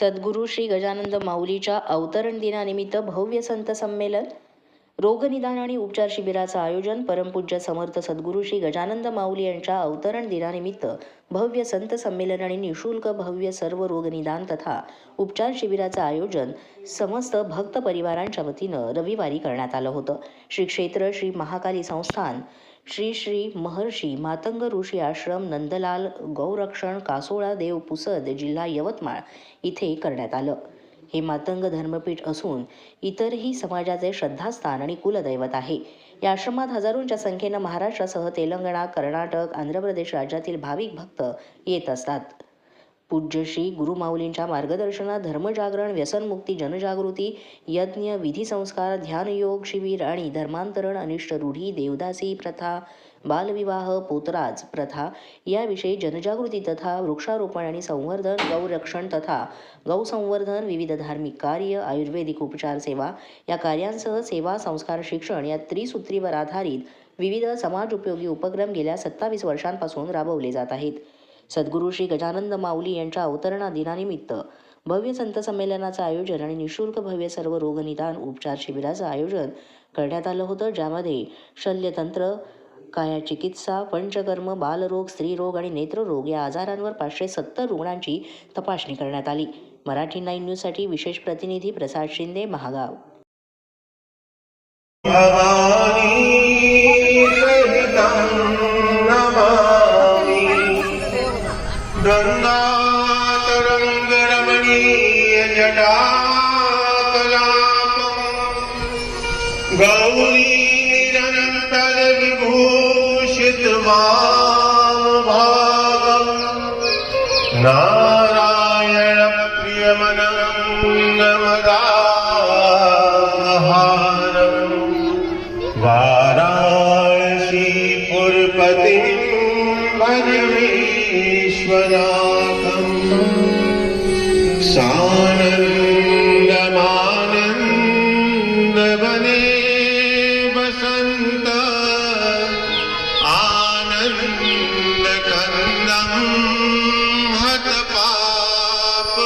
सद्गुरू श्री गजानंद माऊलीच्या अवतरण दिनानिमित्त भव्य संत संमेलन रोगनिदान आणि उपचार शिबिराचं आयोजन परमपूज्य समर्थ सद्गुरू श्री गजानंद माऊली यांच्या अवतरण दिनानिमित्त भव्य संत संमेलन आणि निशुल्क भव्य सर्व रोगनिदान तथा उपचार शिबिराचं आयोजन समस्त भक्त परिवारांच्या वतीनं रविवारी करण्यात आलं होतं. श्री क्षेत्र श्री महाकाली संस्थान श्री श्री महर्षी मातंग ऋषी आश्रम नंदलाल गौरक्षण कासोळा देव पुसद जिल्हा यवतमाळ इथे करण्यात आलं. हे मातंग धर्मपीठ असून इतरही समाजाचे श्रद्धास्थान आणि कुलदैवत आहे. या आश्रमात हजारोंच्या संख्येनं महाराष्ट्रासह तेलंगणा कर्नाटक आंध्र प्रदेश राज्यातील भाविक भक्त येत असतात. पूज्य श्री गुरुमाऊलींच्या मार्गदर्शनात धर्मजागरण व्यसनमुक्ती जनजागृती यज्ञ विधी संस्कार ध्यानयोग शिबिर आणि धर्मांतरण अनिष्ट रूढी देवदासी प्रथा बालविवाह पोतराज प्रथा याविषयी जनजागृती तथा वृक्षारोपण आणि संवर्धन गौरक्षण तथा गौसंवर्धन विविध धार्मिक कार्य आयुर्वेदिक उपचार सेवा या कार्यांसह सेवा संस्कार शिक्षण या त्रिसूत्रीवर आधारित विविध समाजोपयोगी उपक्रम गेल्या सत्तावीस वर्षांपासून राबवले जात आहेत. सद्गुरू श्री गजानंद माऊली यांच्या अवतरणा दिनानिमित्त भव्य संत संमेलनाचं आयोजन आणि निशुल्क भव्य सर्व रोगनिदान उपचार शिबिराचं आयोजन करण्यात आलं होतं ज्यामध्ये शल्यतंत्र कायाचिकित्सा पंचकर्म बालरोग स्त्रीरोग आणि नेत्ररोग या आजारांवर पाचशे सत्तर रुग्णांची तपासणी करण्यात आली. मराठी नाईन न्यूजसाठी विशेष प्रतिनिधी प्रसाद शिंदे महागाव. गङ्गातरङ्गरमणीय जटाकलापम् गौरी निरन्तर विभूषित ഈശ്വരാകം സാനന്ദമാനന്ദവനേ വസന്ത. ആനന്ദകന്ദം ഹത പാപവൃന്ദം